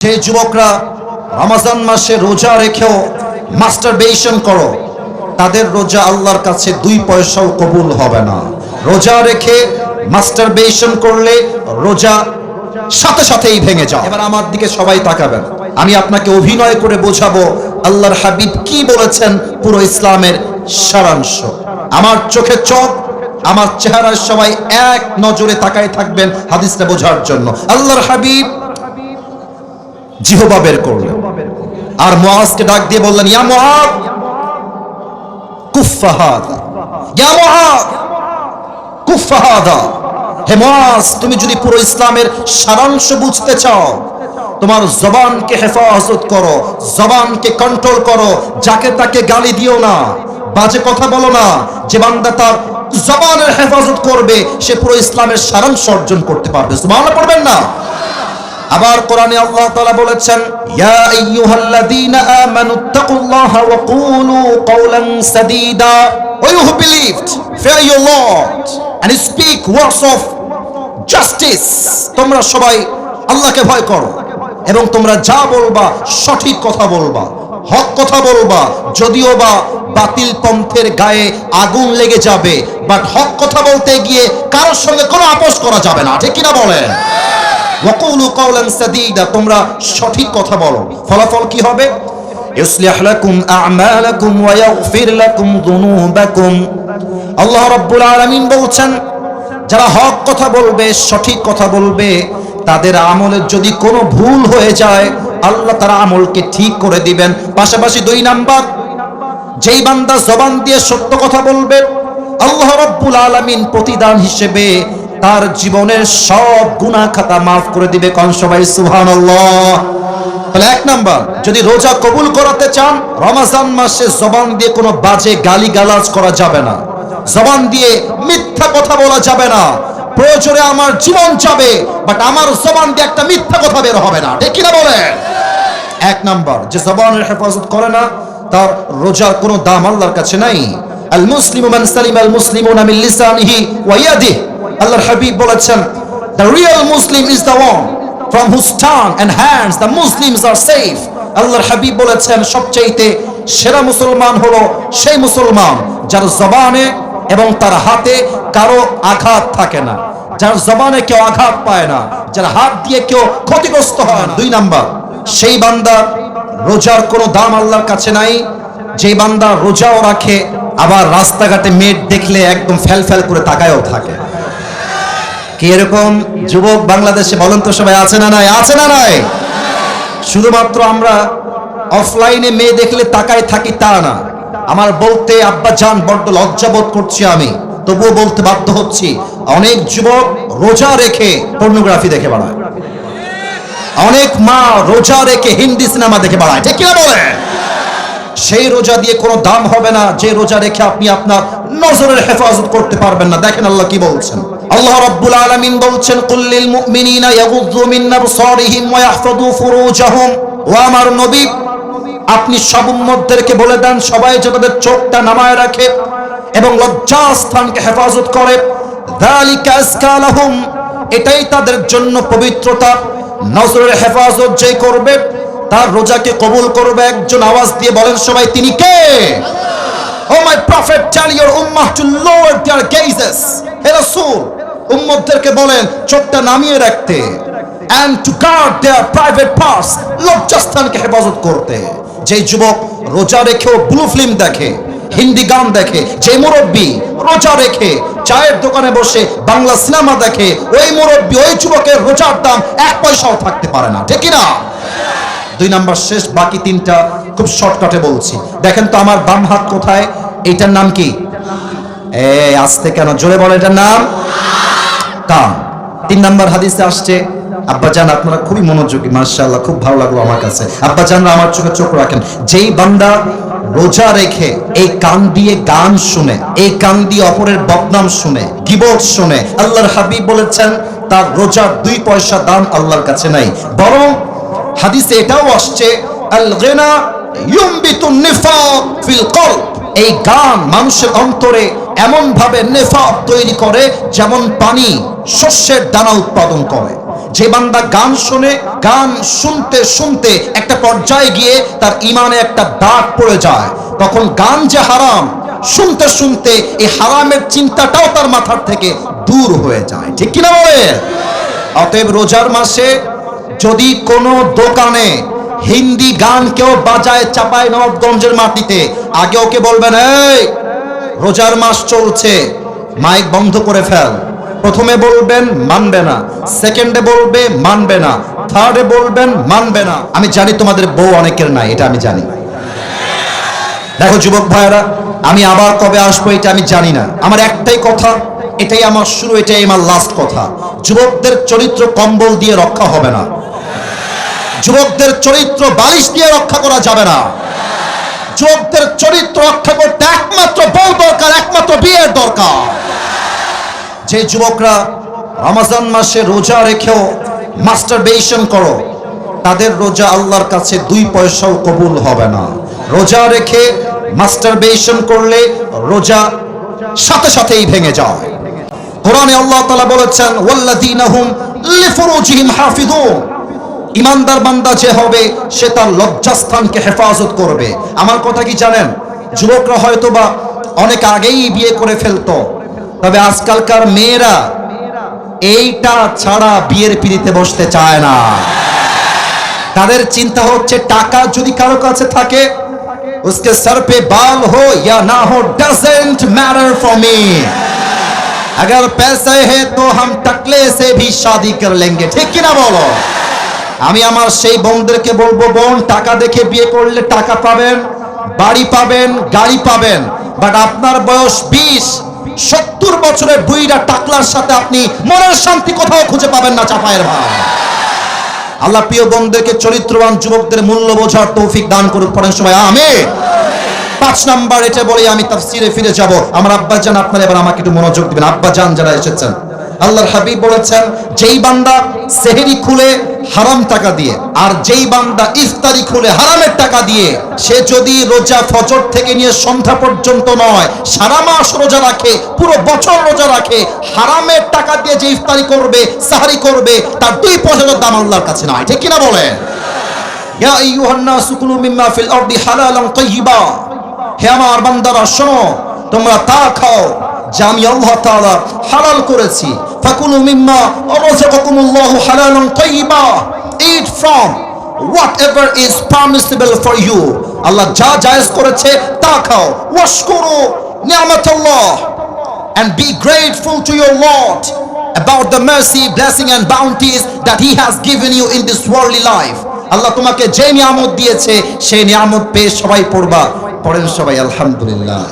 সেই যুবকরা রমাজান মাসে রোজা রেখেও মাস্টারবেশন করো। তাদের রোজা আল্লাহর কাছে দুই পয়সাও কবুল হবে না। রোজা রেখে মাস্টারবেশন করলে রোজা সাথে সাথেই ভেঙে যাও এবার আমার দিকে সবাই তাকাবেন। আমি আপনাকে অভিনয় করে বোঝাবো আল্লাহর হাবিব কি বলেছেন পুরো ইসলামের সারাংশ। আমার চোখে চোখ, আমার চেহারার সবাই এক নজরে তাকায় থাকবেন হাদিসটা বোঝার জন্য। আল্লাহর হাবিব জিহবা বের করলেন। আর মুআজকে ডাক দিয়ে বললেন হে মুআজ, তুমি যদি পুরো ইসলামের সারাংশ বুঝতে চাও, তোমার জবানকে হেফাজত করো, জবানকে কন্ট্রোল করো, যাকে তাকে গালি দিও না, বাজে কথা বলো না, যে বান্দা তার জবানের হেফাজত করবে, সে পুরো ইসলামের সারাংশ অর্জন করতে পারবে। সুবহানাল্লাহ, পড়বেন না? আবার কোরআনে আল্লাহ তাআলা বলেছেন, ইয়া আইয়ুহাল্লাযীনা আমানুত্তাকুল্লাহা ওয়া কুলু কওলান সাদীদা। O you who believed fear your lord and speak words of justice তোমরা সবাই আল্লাহকে ভয় করো এবং তোমরা যা বলবা, সঠিক কথা বলবা, হক কথা বলবা, যদিও বা বাতিল পন্থের গায়ে আগুন লেগে যাবে বাট হক কথা বলতে গিয়ে কারোর সঙ্গে কোনো আপোষ করা যাবে না, ঠিক কিনা বলেন? ওয়াকুলু কওলান সাদীদা, তোমরা সঠিক কথা বলো। ফলাফল কি হবে? ইসলিহ লাকুম আ'মালাকুম ওয়া ইয়াগফির লাকুম যুনুবাকুম। আল্লাহ রাব্বুল আলামিন বলছেন, যারা হক কথা বলবে, সঠিক কথা বলবে, তাদের আমলের যদি কোনো ভুল হয়ে যায়, আল্লাহ তার আমলকে ঠিক করে দিবেন। পাশাপাশি দুই নাম্বার, যেই বান্দা জবান দিয়ে সত্য কথা বলবে, আল্লাহ রাব্বুল আলামিন প্রতিদান হিসেবে তার জীবনের সব গুনাহ খাতা মাফ করে দিবে কোন সবাই? তাহলে এক নাম্বার, যদি রোজা কবুল করাতে চান, রমাজান মাসে জবান দিয়ে কোনো বাজে গালি গালাজ করা যাবে না। জবান দিয়ে মিথ্যা কথা বলা যাবে না। প্রয়োজনে আমার জীবন যাবে বাট আমার জবান দিয়ে একটা মিথ্যা কথা বের হবে না। ঠিক কিনা বলেন? এক নাম্বার, যে জবানের হেফাজত করে না, তার রোজার কোনো দাম আল্লাহর কাছে নাই। আল মুসলিমু মান সালিম আল মুসলিম মুসলিমুনা মিন লিসানিহি ওয়া ইয়াদিহি। আল্লাহর হাবিব বলেছেন the real Muslim is the one from whose tongue and hands the Muslims are safe আল্লাহর হাবিব বলেছেন, সবচাইতে সেরা মুসলমান হলো সেই মুসলমান যার জবানে এবং তার হাতে কারও আঘাত থাকে না, যার জবানে কেউ আঘাত পায় না, যার হাত দিয়ে কেউ ক্ষতিগ্রস্ত হয় না। দুই নাম্বার, সেই বান্দা রোজার কোনো দাম আল্লাহর কাছে নাই যে বান্দা রোজাও রাখে, আবার রাস্তাঘাটে মেট দেখলে একদম ফেল ফেল করে তাকায়ও থাকে। কি এরকম যুবক বাংলাদেশে বলেন তো সবাই, আছে না নাই? আছে না নাই? শুধুমাত্র আমরা অফলাইনে মেয়ে দেখলে তাকায় থাকি তা না। আমার বলতে আব্বা জান বড্ড লজ্জাবোধ করছি আমি। তবুও বলতে বাধ্য হচ্ছি, অনেক যুবক রোজা রেখে পর্নোগ্রাফি দেখে বেড়ায়। অনেক মা রোজা রেখে হিন্দি সিনেমা দেখে বেড়ায়। ঠিক কিনা বলে সেই রোজা দিয়ে কোনো দাম হবে না। যে রোজা রেখে আপনি আপনার নজরের হেফাজত করতে পারবেন না। দেখেন আল্লাহ কি বলছেন। আল্লাহ রাব্বুল আলামিন বলছেন কুল্লিল মুমিনিনা ইয়াগুযু মিন আবসারিহিম ওয়া ইয়াহফাযু ফুরুজাহুম। ও আমার নবী, আপনি সব উম্মতদেরকে বলে দেন, সবাই যে তাদের চোখটা নামায় রাখে এবং লজ্জা স্থানকে হেফাজত করে যালিকা আজকা লাহুম। এটাই তাদের জন্য পবিত্রতা। নজরের হেফাজত যে করবে তার রোজাকে কবুল করবে একজন আওয়াজ দিয়ে বলেন সবাই, তিনি কে? Oh my prophet tell your ummah to lower their gazes. হে রাসূল, উম্মতদেরকে বলেন, চোখটা নামিয়ে রাখতে and to guard their private parts, লজ্জাস্থানকে হেফাজত করতে। যে যুবক রোজা রেখেও ব্লু ফিল্ম দেখে, হিন্দি গান দেখে যে মুরব্বী রোজা রেখে চায়ের দোকানে বসে বাংলা সিনেমা দেখে, ওই মুরব্বী ওই যুবকের রোজার দাম এক পয়সাও থাকতে পারে না, ঠিক না দুই নাম্বার শেষ, বাকি তিনটা খুব শর্টকাটে বলছি। দেখেন তো আমার বাম হাত কোথায়? এটার নাম কি? এ, আসতে কেন? জোরে বলে, এটার নাম? কাম তিন নাম্বার হাদিসে আসছে, আব্বা জান, আপনারা খুবই মনোযোগী মার্শাল্লাহ খুব ভালো লাগল আমার কাছে। আব্বা জানরা আমার চোখে চোখ রাখেন। যেই বান্দা রোজা রেখে এই কান দিয়ে গান শুনে, এই কান দিয়ে অপরের বদনাম শুনে, গিবত শুনে, আল্লাহর হাবিব বলেছেন, তার রোজার দুই পয়সা দাম আল্লাহর কাছে নাই। বরং হাদিসে এটাও আসছে এই গান মানুষের অন্তরে এমন ভাবে নেফাক তৈরি করে যেমন পানি শস্যের দানা উৎপাদন করে। যে বান্দা গান শুনে, গান শুনতে শুনতে একটা পর্যায়ে গিয়ে তার ইমানে একটা দাগ পড়ে যায়। তখন গান যে হারাম, শুনতে শুনতে এই হারামের চিন্তাটাও তার মাথার থেকে দূর হয়ে যায়। ঠিক কিনা বলে অতএব রোজার মাসে যদি কোনো দোকানে হিন্দি গান কেউ বাজায় চাপায় নবগঞ্জের মাটিতে, আগে ওকে বলবেন, এই, রোজার মাস চলছে, মাইক বন্ধ করে ফেল। প্রথমে বলবেন, মানবে না। সেকেন্ডে বলবে, মানবে না। থার্ডে বলবেন, মানবে না। আমি জানি তোমাদের বউ অনেকের নাই, এটা আমি জানি। দেখো যুবক ভাইয়েরা, আমি আবার কবে আসব এটা আমি জানি না। আমার একটাই কথা, এটাই আমার শুরু, এটাই আমার লাস্ট কথা। যুবকদের চরিত্র কম্বল দিয়ে রক্ষা হবে না। যুবকদের চরিত্র বালিশ দিয়ে রক্ষা করা যাবে না। যুবকদের চরিত্র রক্ষা করতে একমাত্র বউ দরকার, একমাত্র বিয়ের দরকার। যে যুবকরা রমাজান মাসে রোজা রেখেও মাস্টার মাস্টারবেশন করো, তাদের রোজা আল্লাহর কাছে দুই পয়সাও কবুল হবে না। রোজা রেখে মাস্টার মাস্টারবেশন করলে রোজা সাথে সাথেই ভেঙে যায়। কোরআনে আল্লাহ তাআলা বলেছেন, ওয়াল্লাযীনা হুম লিফুরুজিহিম হাফিযুন। ইমানদার বান্দা যে হবে সে তার লজ্জাস্থানকে হেফাজত করবে আমার কথা কি জানেন যুবকরা হয়তো বা অনেক আগেই বিয়ে করে ফেলতো তবে আজকালকার মেয়েরা এইটা ছাড়া বিয়ের পিড়িতে বসতে চায় না তাদের চিন্তা হচ্ছে টাকা যদি কারো কাছে থাকে उसके सर पे बाल हो या ना हो डजेंट मैटर फॉर मी अगर पैसे है तो हम टकले से भी शादी कर लेंगे ঠিক কিনা বলো আমি আমার সেই বোনদেরকে বলব, বোন, টাকা দেখে বিয়ে করলে টাকা পাবেন, বাড়ি পাবেন, গাড়ি পাবেন বাট আপনার বয়স বিশ, সত্তর বছরের বুইরা টাকলার সাথে আপনি মনের শান্তি কোথাও খুঁজে পাবেন না চাপায়ের ভাই আল্লাহ প্রিয় বন্ধুদেরকে চরিত্রবান যুবকদের মূল্য বোঝার তৌফিক দান করুক পড়েন সবাই আমি পাঁচ নাম্বার এটা বলে, আমি তাফসিরে ফিরে যাব। আমার আব্বা জান আপনারা এবার আমাকে একটু মনোযোগ দিবেন। আব্বাজান যারা এসেছেন। আল্লাহর হাবিব বলেছেন, যেই বান্দা সেহেরি খুলে হারাম টাকা দিয়ে, আর যেই বান্দা ইফতারি খুলে হারামের টাকা দিয়ে, সে যদি রোজা ফজর থেকে নিয়ে সন্ধ্যা পর্যন্ত নয়, সারা মাস রোজা রাখে, পুরো বছর রোজা রাখে, হারামের টাকা দিয়ে যে ইফতারি করবে, সাহারি করবে, তার দুই পয়সার দাম আল্লাহর কাছে নয় ঠিক কিনা বলেন? মিম্মা ফিল হে আমার বান্দারা, শোনো, তোমরা তা খাও যা আমি আল্লাহ তাআলা হালাল করেছি ফাকুলু মিম্মা রাযাকাকুমুল্লাহু হালালান তাইয়্যিবা eat from whatever is permissible for you আল্লাহ যা জায়েজ করেছে তা খাও ওয়াশকুরু নিয়ামাতাল্লাহ and be grateful to your Lord about the mercy, blessing, and bounties that He has given you in this worldly life. আল্লাহ তোমাকে যে নিয়ামত দিয়েছে সেই নিয়ামত পেয়ে সবাই পড়বা পড়েন সবাই আলহামদুলিল্লাহ